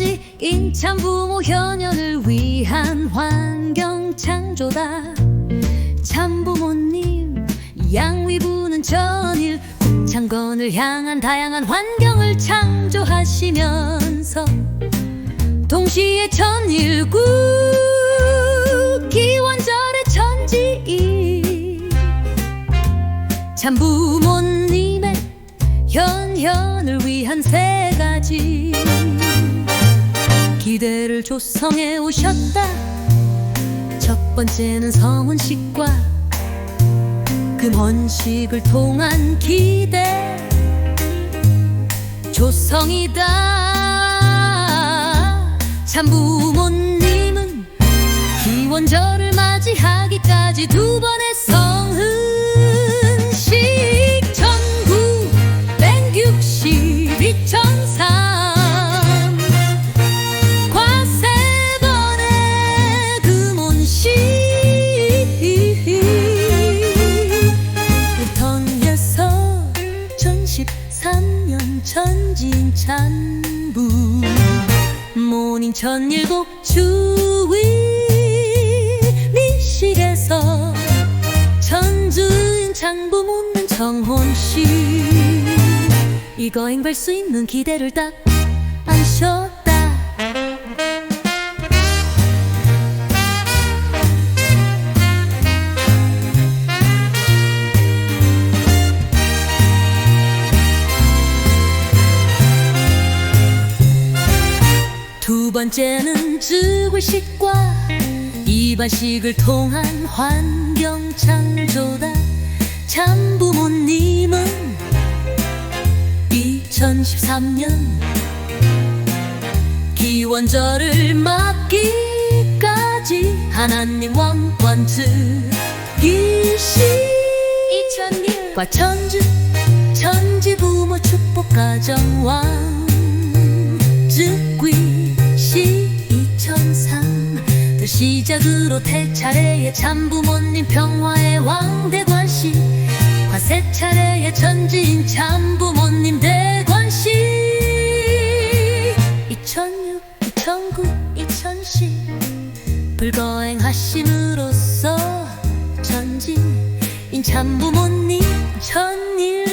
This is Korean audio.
천지인 참부모 현현을 위한 환경 창조다. 참부모님 양위부는 전일 창건을 향한 다양한 환경을 창조하시면서 동시에 천일구 기원절의 천지인 참부모님의 현현을 위한 세 가지 기대를 조성해 오셨다. 첫 번째는 성원식과 금혼식을 통한 기대. 조성이다. 참 부모님은 기원절을 맞이하기까지 두 번의 23년 천진찬부. 모닝 천일곡 주위 미식 에서, 천주인 장부 묻는 정혼씨 이거잉 갈 수 있는 기대를 딱 안셔 두 번째는 즉울식과 이반식을 통한 환경 창조다. 참 부모님은 2013년 기원절을 맞기까지 하나님 왕관 즉기시 2001과 천주 천지 부모 축복 가정 왕 시작으로 대차례의 참부모님 평화의 왕대관식 화세 차례의 천지인 참부모님 대관식 2006, 2009, 2010 불거행하심으로써 천지인 참부모님 천일